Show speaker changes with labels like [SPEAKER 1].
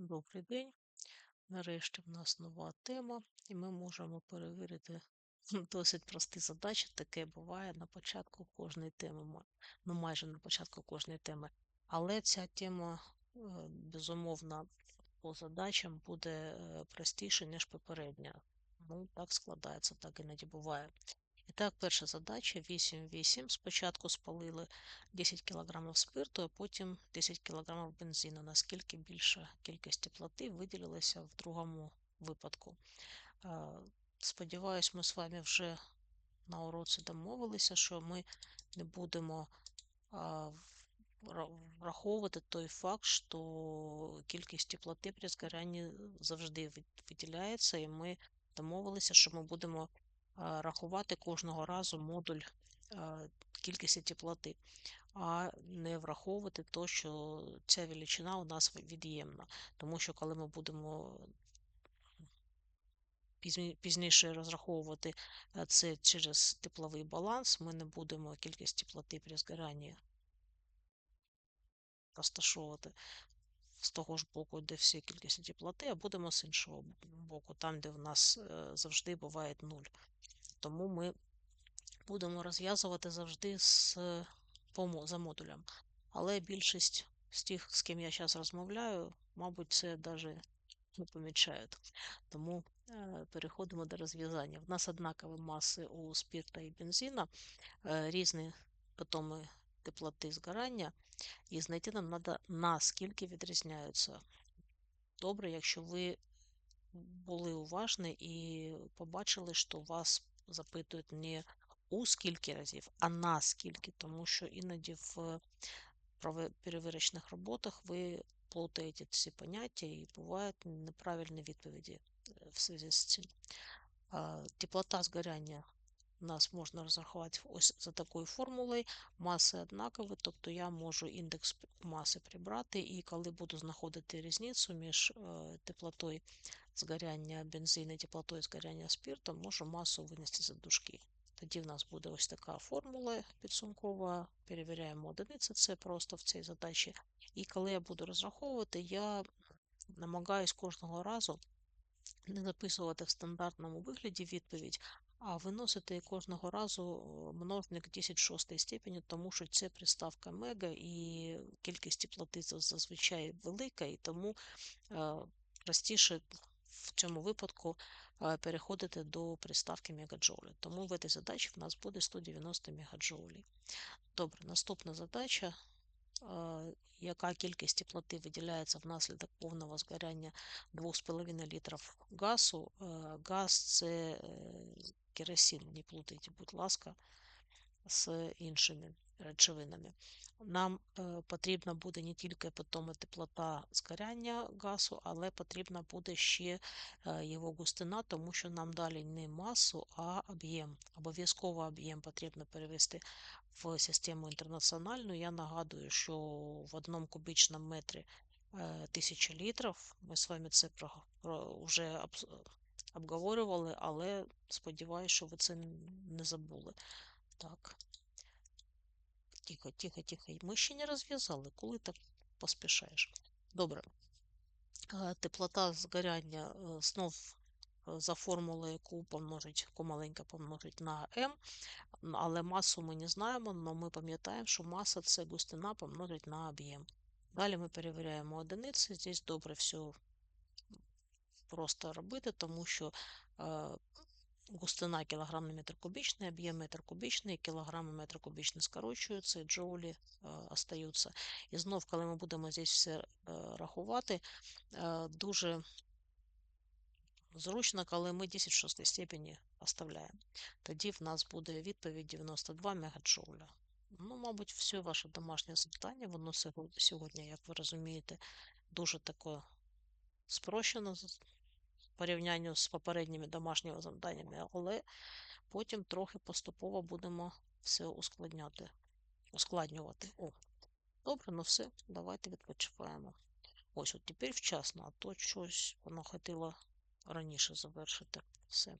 [SPEAKER 1] Добрий день. Нарешті в нас нова тема, і ми можемо перевірити досить прості задачі. Таке буває на початку кожної теми, ну майже на початку кожної теми. Але ця тема, е, безумовно, по задачам буде е, простіше, ніж попередня. Ну, так складається, так іноді буває. Так, перша задача 8-8. Спочатку спалили 10 кг спирту, а потім 10 кг бензину. Наскільки більша кількість теплоти виділилася в другому випадку? Сподіваюсь, ми з вами вже на уроці домовилися, що ми не будемо враховувати той факт, що кількість теплоти при згоранні завжди виділяється, і ми домовилися, що ми будемо рахувати кожного разу модуль кількості теплоти, а не враховувати то, що ця величина у нас від'ємна. Тому що коли ми будемо пізніше розраховувати це через тепловий баланс, ми не будемо кількість теплоти при згоранні розташовувати з того ж боку, де всі кількості теплоти, а будемо з іншого боку, там, де в нас е, завжди буває нуль. Тому ми будемо розв'язувати завжди з, е, по за модулем. Але більшість з тих, з ким я зараз розмовляю, мабуть, це навіть не помічають. Тому е, переходимо до розв'язання. В нас однакові маси у спирта і бензина, е, різні атоми теплоти згорання, і знайти нам треба наскільки відрізняються. Добре, якщо ви були уважні і побачили, що у вас запитують не у скільки разів, а на скільки, тому що іноді в перевірочних роботах ви плутаєте ці поняття і бувають неправильні відповіді е, в зв'язку з цим. Теплота згоряння нас можна розрахувати ось за такою формулою. Маси однакові, тобто я можу індекс маси прибрати, і коли буду знаходити різницю між е, теплотою згоряння бензину і теплотою згоряння спирту, можу масу винести за дужки. Тоді в нас буде ось така формула підсумкова. Перевіряємо одиниці, це просто в цій задачі. І коли я буду розраховувати, я намагаюсь кожного разу не записувати в стандартному вигляді відповідь, а виносити кожного разу е, множник 10 в шостій степені, тому що це приставка мега і кількість теплоти зазвичай велика, і тому е, простіше в цьому випадку е, переходити до приставки мегаджоулі. Тому в цій задачі в нас буде 190 мегаджоулів. Добре, наступна задача. Яка кількість теплоти виділяється внаслідок повного згоряння 2,5 літрів газу? Е, Газ це е, керосин, не плутайте, будь ласка, з іншими речовинами. Нам е, потрібна буде не тільки потім теплота згоряння газу, але потрібна буде ще е, його густина, тому що нам далі не масу, а об'єм. Обов'язково об'єм потрібно перевести в систему інтернаціональну. Я нагадую, що в одному кубічному метрі е, 1000 літрів. Ми з вами це вже обговорювали, але сподіваюся, що ви це не забули. Так. Тихо, тихо, тихо. Ми ще не розв'язали, коли так поспішаєш. Добре. Теплота згоряння знов е, за формулою Q помножить, Q маленька помножить на M, але масу ми не знаємо, але ми пам'ятаємо, що маса це густина помножить на об'єм. Далі ми перевіряємо одиниці. Здесь добре все просто робити, тому що густина кілограм на метр кубічний, об'єм метр кубічний, кілограм метр кубічний скорочуються, і джоулі е, остаються. І знов, коли ми будемо здесь все е, рахувати, е, дуже зручно, коли ми 10 в шостій степені оставляємо. Тоді в нас буде відповідь 92 мегаджоуля. Ну, мабуть, все ваше домашнє завдання, воно сьогодні, як ви розумієте, дуже таке спрощено порівнянні з попередніми домашніми завданнями, але потім трохи поступово будемо все ускладняти, ускладнювати. О, добре, ну все, давайте відпочиваємо. Ось от тепер вчасно, а то щось воно хотіло раніше завершити. Все.